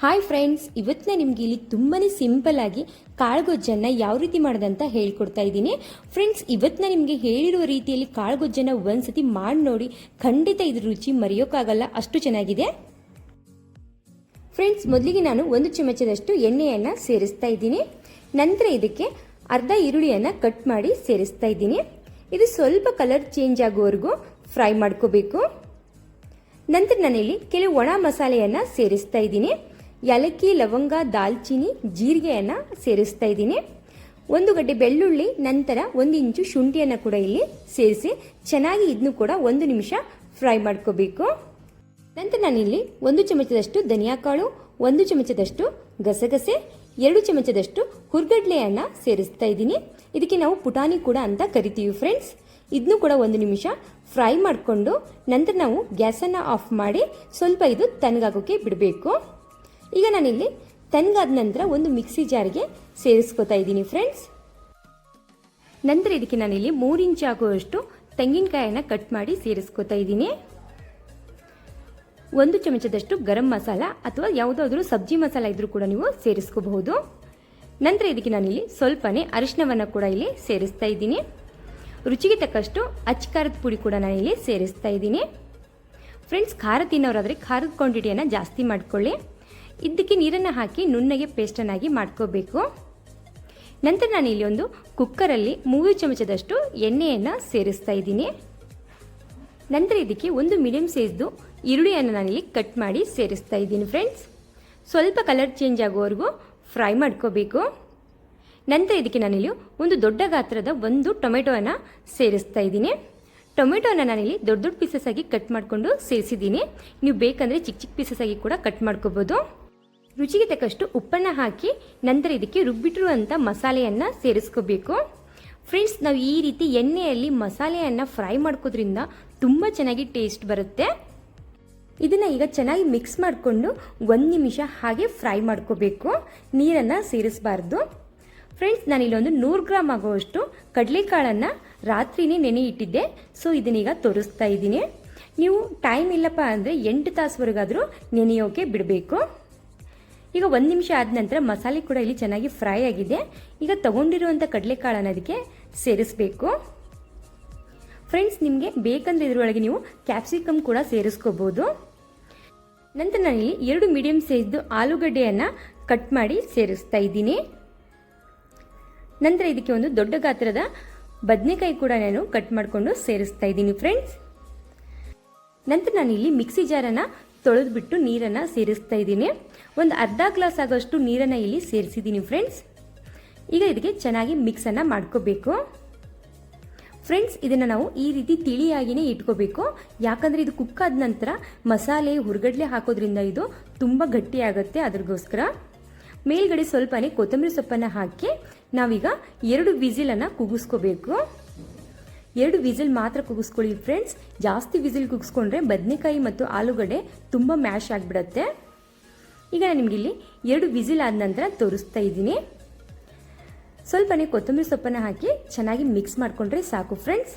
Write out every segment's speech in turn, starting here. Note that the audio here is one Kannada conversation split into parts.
ಹಾಯ್ ಫ್ರೆಂಡ್ಸ್ ಇವತ್ತಿನ ನಿಮಗೆ ಇಲ್ಲಿ ತುಂಬಾ ಸಿಂಪಲ್ ಆಗಿ ಕಾಳುಗೊಜ್ಜನ್ನು ಯಾವ ರೀತಿ ಮಾಡೋದಂತ ಹೇಳ್ಕೊಡ್ತಾ ಇದ್ದೀನಿ. ಫ್ರೆಂಡ್ಸ್ ಇವತ್ತಿನ ನಿಮಗೆ ಹೇಳಿರುವ ರೀತಿಯಲ್ಲಿ ಕಾಳುಗೊಜ್ಜನ್ನು ಒಂದ್ಸತಿ ಮಾಡಿ ನೋಡಿ, ಖಂಡಿತ ಇದ್ರ ರುಚಿ ಮರೆಯೋಕ್ಕಾಗಲ್ಲ, ಅಷ್ಟು ಚೆನ್ನಾಗಿದೆ. ಫ್ರೆಂಡ್ಸ್ ಮೊದಲಿಗೆ ನಾನು ಒಂದು ಚಮಚದಷ್ಟು ಎಣ್ಣೆಯನ್ನು ಸೇರಿಸ್ತಾ ಇದ್ದೀನಿ. ನಂತರ ಇದಕ್ಕೆ ಅರ್ಧ ಈರುಳ್ಳಿಯನ್ನು ಕಟ್ ಮಾಡಿ ಸೇರಿಸ್ತಾ ಇದ್ದೀನಿ. ಇದು ಸ್ವಲ್ಪ ಕಲರ್ ಚೇಂಜ್ ಆಗೋವರೆಗೂ ಫ್ರೈ ಮಾಡ್ಕೋಬೇಕು. ನಂತರ ನಾನಿಲ್ಲಿ ಕೆಲವು ಒಣ ಮಸಾಲೆಯನ್ನು ಸೇರಿಸ್ತಾ ಇದ್ದೀನಿ. ಏಲಕ್ಕಿ, ಲವಂಗ ದಾಲ್ಚಿನ್ನಿ ಜೀರಿಗೆಯನ್ನು ಸೇರಿಸ್ತಾ ಇದ್ದೀನಿ. ಒಂದು ಗಡ್ಡೆ ಬೆಳ್ಳುಳ್ಳಿ, ನಂತರ ಒಂದು ಇಂಚು ಶುಂಠಿಯನ್ನು ಕೂಡ ಇಲ್ಲಿ ಸೇರಿಸಿ ಚೆನ್ನಾಗಿ ಇದನ್ನು ಕೂಡ ಒಂದು ನಿಮಿಷ ಫ್ರೈ ಮಾಡ್ಕೋಬೇಕು. ನಂತರ ನಾನಿಲ್ಲಿ ಒಂದು ಚಮಚದಷ್ಟು ಧನಿಯಾ ಕಾಳು, ಒಂದು ಚಮಚದಷ್ಟು ಗಸಗಸೆ, ಎರಡು ಚಮಚದಷ್ಟು ಹುರ್ಗಡ್ಲೆಯನ್ನು ಸೇರಿಸ್ತಾ ಇದ್ದೀನಿ. ಇದಕ್ಕೆ ನಾವು ಪುಟಾಣಿ ಕೂಡ ಅಂತ ಕರಿತೀವಿ ಫ್ರೆಂಡ್ಸ್ ಇದನ್ನು ಕೂಡ ಒಂದು ನಿಮಿಷ ಫ್ರೈ ಮಾಡಿಕೊಂಡು ನಂತರ ನಾವು ಗ್ಯಾಸನ್ನು ಆಫ್ ಮಾಡಿ ಸ್ವಲ್ಪ ಇದು ತಣ್ಣಗಾಗೋಕ್ಕೆ ಬಿಡಬೇಕು. ಈಗ ನಾನಿಲ್ಲಿ ತಣ್ಣಗಾದ ನಂತರ ಒಂದು ಮಿಕ್ಸಿ ಜಾರ್ಗೆ ಸೇರಿಸ್ಕೊತಾ ಇದ್ದೀನಿ ಫ್ರೆಂಡ್ಸ್ ನಂತರ ಇದಕ್ಕೆ ನಾನಿಲ್ಲಿ ಮೂರು ಇಂಚ್ ಆಗುವಷ್ಟು ತೆಂಗಿನಕಾಯನ್ನು ಕಟ್ ಮಾಡಿ ಸೇರಿಸ್ಕೊತಾ ಇದ್ದೀನಿ. ಒಂದು ಚಮಚದಷ್ಟು ಗರಂ ಮಸಾಲ ಅಥವಾ ಯಾವುದಾದ್ರೂ ಸಬ್ಜಿ ಮಸಾಲ ಇದ್ರೂ ಕೂಡ ನೀವು ಸೇರಿಸ್ಕೋಬಹುದು. ನಂತರ ಇದಕ್ಕೆ ನಾನಿಲ್ಲಿ ಸ್ವಲ್ಪನೇ ಅರಿಶಿನವನ್ನು ಕೂಡ ಇಲ್ಲಿ ಸೇರಿಸ್ತಾ ಇದ್ದೀನಿ. ರುಚಿಗೆ ತಕ್ಕಷ್ಟು ಅಚ್ಕಾರದ ಪುಡಿ ಕೂಡ ನಾನಿಲ್ಲಿ ಸೇರಿಸ್ತಾ ಇದ್ದೀನಿ. ಫ್ರೆಂಡ್ಸ್ ಖಾರ ತಿನ್ನೋರಾದರೆ ಖಾರದ ಕ್ವಾಂಟಿಟಿಯನ್ನು ಜಾಸ್ತಿ ಮಾಡ್ಕೊಳ್ಳಿ. ಇದಕ್ಕೆ ನೀರನ್ನು ಹಾಕಿ ನುಣ್ಣಗೆ ಪೇಸ್ಟನ್ನಾಗಿ ಮಾಡ್ಕೋಬೇಕು. ನಂತರ ನಾನು ಇಲ್ಲಿ ಒಂದು ಕುಕ್ಕರಲ್ಲಿ ಮೂರು ಚಮಚದಷ್ಟು ಎಣ್ಣೆಯನ್ನು ಸೇರಿಸ್ತಾ ಇದ್ದೀನಿ. ನಂತರ ಇದಕ್ಕೆ ಒಂದು ಮೀಡಿಯಂ ಸೈಜ್ದು ಈರುಳ್ಳಿಯನ್ನು ನಾನಿಲ್ಲಿ ಕಟ್ ಮಾಡಿ ಸೇರಿಸ್ತಾ ಇದ್ದೀನಿ ಫ್ರೆಂಡ್ಸ್ ಸ್ವಲ್ಪ ಕಲರ್ ಚೇಂಜ್ ಆಗೋವರೆಗೂ ಫ್ರೈ ಮಾಡ್ಕೋಬೇಕು. ನಂತರ ಇದಕ್ಕೆ ನಾನಿಲ್ಲಿ ಒಂದು ದೊಡ್ಡ ಗಾತ್ರದ ಒಂದು ಟೊಮೆಟೊವನ್ನು ಸೇರಿಸ್ತಾ ಇದ್ದೀನಿ. ಟೊಮೆಟೊನ ನಾನಿಲ್ಲಿ ದೊಡ್ಡ ದೊಡ್ಡ ಪೀಸಸ್ ಆಗಿ ಕಟ್ ಮಾಡಿಕೊಂಡು ಸೇರಿಸಿದ್ದೀನಿ. ನೀವು ಬೇಕಂದರೆ ಚಿಕ್ಕ ಚಿಕ್ಕ ಪೀಸಸ್ ಆಗಿ ಕೂಡ ಕಟ್ ಮಾಡ್ಕೋಬೋದು. ರುಚಿಗೆ ತಕ್ಕಷ್ಟು ಉಪ್ಪನ್ನು ಹಾಕಿ ನಂತರ ಇದಕ್ಕೆ ರುಬ್ಬಿಟ್ಟಿರುವಂಥ ಮಸಾಲೆಯನ್ನು ಸೇರಿಸ್ಕೋಬೇಕು. ಫ್ರೆಂಡ್ಸ್ ನಾವು ಈ ರೀತಿ ಎಣ್ಣೆಯಲ್ಲಿ ಮಸಾಲೆಯನ್ನು ಫ್ರೈ ಮಾಡ್ಕೋದ್ರಿಂದ ತುಂಬ ಚೆನ್ನಾಗಿ ಟೇಸ್ಟ್ ಬರುತ್ತೆ. ಇದನ್ನು ಈಗ ಚೆನ್ನಾಗಿ ಮಿಕ್ಸ್ ಮಾಡಿಕೊಂಡು ಒಂದು ನಿಮಿಷ ಹಾಗೆ ಫ್ರೈ ಮಾಡ್ಕೋಬೇಕು. ನೀರನ್ನು ಸೇರಿಸಬಾರ್ದು. ಫ್ರೆಂಡ್ಸ್ ನಾನು ಇಲ್ಲೊಂದು ನೂರು ಗ್ರಾಮ್ ಆಗುವಷ್ಟು ಕಡಲೆಕಾಳನ್ನು ರಾತ್ರಿನೇ ನೆನೆ ಇಟ್ಟಿದ್ದೆ ಸೊ ಇದನ್ನೀಗ ತೋರಿಸ್ತಾ ಇದ್ದೀನಿ. ನೀವು ಟೈಮ್ ಇಲ್ಲಪ್ಪ ಅಂದರೆ ಎಂಟು ತಾಸುವರೆಗಾದರೂ ನೆನೆಯೋಕೆ ಬಿಡಬೇಕು. ಈಗ ಒಂದು ನಿಮಿಷ ಆದ ನಂತರ ಮಸಾಲೆ ಕೂಡ ಇಲ್ಲಿ ಚೆನ್ನಾಗಿ ಫ್ರೈ ಆಗಿದೆ. ಈಗ ತಗೊಂಡಿರುವಂಥ ಕಡಲೆಕಾಳನ್ನು ಅದಕ್ಕೆ ಸೇರಿಸಬೇಕು. ಫ್ರೆಂಡ್ಸ್ ನಿಮಗೆ ಬೇಕಂದ್ರೆ ಇದರೊಳಗೆ ನೀವು ಕ್ಯಾಪ್ಸಿಕಮ್ ಕೂಡ ಸೇರಿಸ್ಕೋಬೋದು. ನಂತರ ನಾನಿಲ್ಲಿ ಎರಡು ಮೀಡಿಯಂ ಸೈಜ್ದು ಆಲೂಗಡ್ಡೆಯನ್ನು ಕಟ್ ಮಾಡಿ ಸೇರಿಸ್ತಾ ಇದ್ದೀನಿ. ನಂತರ ಇದಕ್ಕೆ ಒಂದು ದೊಡ್ಡ ಗಾತ್ರದ ಬದನೆಕಾಯಿ ಕೂಡ ನಾನು ಕಟ್ ಮಾಡಿಕೊಂಡು ಸೇರಿಸ್ತಾ ಇದ್ದೀನಿ ಫ್ರೆಂಡ್ಸ್ ನಂತರ ನಾನಿಲ್ಲಿ ಮಿಕ್ಸಿ ಜಾರನ್ನು ತೊಳೆದ್ಬಿಟ್ಟು ನೀರನ್ನು ಸೇರಿಸ್ತಾ ಇದ್ದೀನಿ. ಒಂದು ಅರ್ಧ ಗ್ಲಾಸ್ ಆಗೋಷ್ಟು ನೀರನ್ನು ಇಲ್ಲಿ ಸೇರಿಸಿದ್ದೀನಿ ಫ್ರೆಂಡ್ಸ್ ಈಗ ಇದಕ್ಕೆ ಚೆನ್ನಾಗಿ ಮಿಕ್ಸನ್ನು ಮಾಡ್ಕೋಬೇಕು. ಫ್ರೆಂಡ್ಸ್ ಇದನ್ನು ನಾವು ಈ ರೀತಿ ತಿಳಿಯಾಗಿಯೇ ಇಟ್ಕೋಬೇಕು. ಯಾಕಂದರೆ ಇದು ಕುಕ್ ಆದ ನಂತರ ಮಸಾಲೆ, ಹುರ್ಗಡ್ಲೆ ಹಾಕೋದ್ರಿಂದ ಇದು ತುಂಬ ಗಟ್ಟಿ ಆಗುತ್ತೆ ಅದ್ರಗೋಸ್ಕರ. ಮೇಲ್ಗಡೆ ಸ್ವಲ್ಪನೇ ಕೊತ್ತಂಬರಿ ಸೊಪ್ಪನ್ನು ಹಾಕಿ ನಾವೀಗ ಎರಡು ವಿಸಿಲನ್ನು ಕುಗಿಸ್ಕೋಬೇಕು ಎರಡು ವಿಸಿಲ್ ಮಾತ್ರ ಕುಗಿಸ್ಕೊಳ್ಳಿ ಫ್ರೆಂಡ್ಸ್ ಜಾಸ್ತಿ ವಿಸಿಲ್ ಕುಗಿಸ್ಕೊಂಡ್ರೆ ಬದನೆಕಾಯಿ ಮತ್ತು ಆಲೂಗಡ್ಡೆ ತುಂಬ ಮ್ಯಾಶ್ ಆಗಿಬಿಡತ್ತೆ. ಈಗ ನಾನು ನಿಮಗೆ ಇಲ್ಲಿ ಎರಡು ವಿಸಿಲ್ ಆದ ನಂತರ ತೋರಿಸ್ತಾ ಇದ್ದೀನಿ. ಸ್ವಲ್ಪನೇ ಕೊತ್ತಂಬರಿ ಸೊಪ್ಪನ್ನು ಹಾಕಿ ಚೆನ್ನಾಗಿ ಮಿಕ್ಸ್ ಮಾಡಿಕೊಂಡ್ರೆ ಸಾಕು ಫ್ರೆಂಡ್ಸ್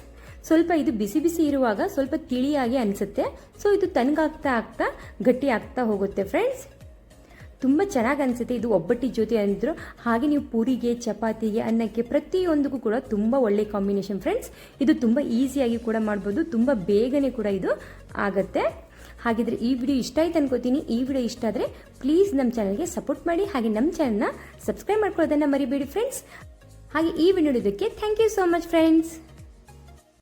ಸ್ವಲ್ಪ ಇದು ಬಿಸಿ ಬಿಸಿ ಇರುವಾಗ ಸ್ವಲ್ಪ ತಿಳಿಯಾಗಿ ಅನಿಸುತ್ತೆ. ಸೊ ಇದು ತನಗಾಗ್ತಾ ಆಗ್ತಾ ಗಟ್ಟಿ ಆಗ್ತಾ ಹೋಗುತ್ತೆ ಫ್ರೆಂಡ್ಸ್ ತುಂಬ ಚೆನ್ನಾಗಿ ಅನಿಸುತ್ತೆ. ಇದು ಒಬ್ಬಟ್ಟಿ ಜೊತೆ ಅಂದರು. ಹಾಗೆ ನೀವು ಪೂರಿಗೆ, ಚಪಾತಿಗೆ, ಅನ್ನಕ್ಕೆ ಪ್ರತಿಯೊಂದಕ್ಕೂ ಕೂಡ ತುಂಬ ಒಳ್ಳೆ ಕಾಂಬಿನೇಷನ್ ಫ್ರೆಂಡ್ಸ್. ಇದು ತುಂಬ ಈಸಿಯಾಗಿ ಕೂಡ ಮಾಡ್ಬೋದು. ತುಂಬ ಬೇಗನೆ ಕೂಡ ಇದು ಆಗುತ್ತೆ. ಹಾಗಿದ್ರೆ ಈ ವಿಡಿಯೋ ಇಷ್ಟ ಆಯ್ತು ಅನ್ಕೋತೀನಿ. ಈ ವಿಡಿಯೋ ಇಷ್ಟ ಆದರೆ ಪ್ಲೀಸ್ ನಮ್ಮ ಚಾನಲ್ಗೆ ಸಪೋರ್ಟ್ ಮಾಡಿ. ಹಾಗೆ ನಮ್ಮ ಚಾನಲ್ನ ಸಬ್ಸ್ಕ್ರೈಬ್ ಮಾಡ್ಕೊಳ್ಳೋದನ್ನು ಮರಿಬೇಡಿ ಫ್ರೆಂಡ್ಸ್. ಹಾಗೆ ಈ ವಿಡಿಯೋ ನೋಡೋದಕ್ಕೆ thank you so much friends.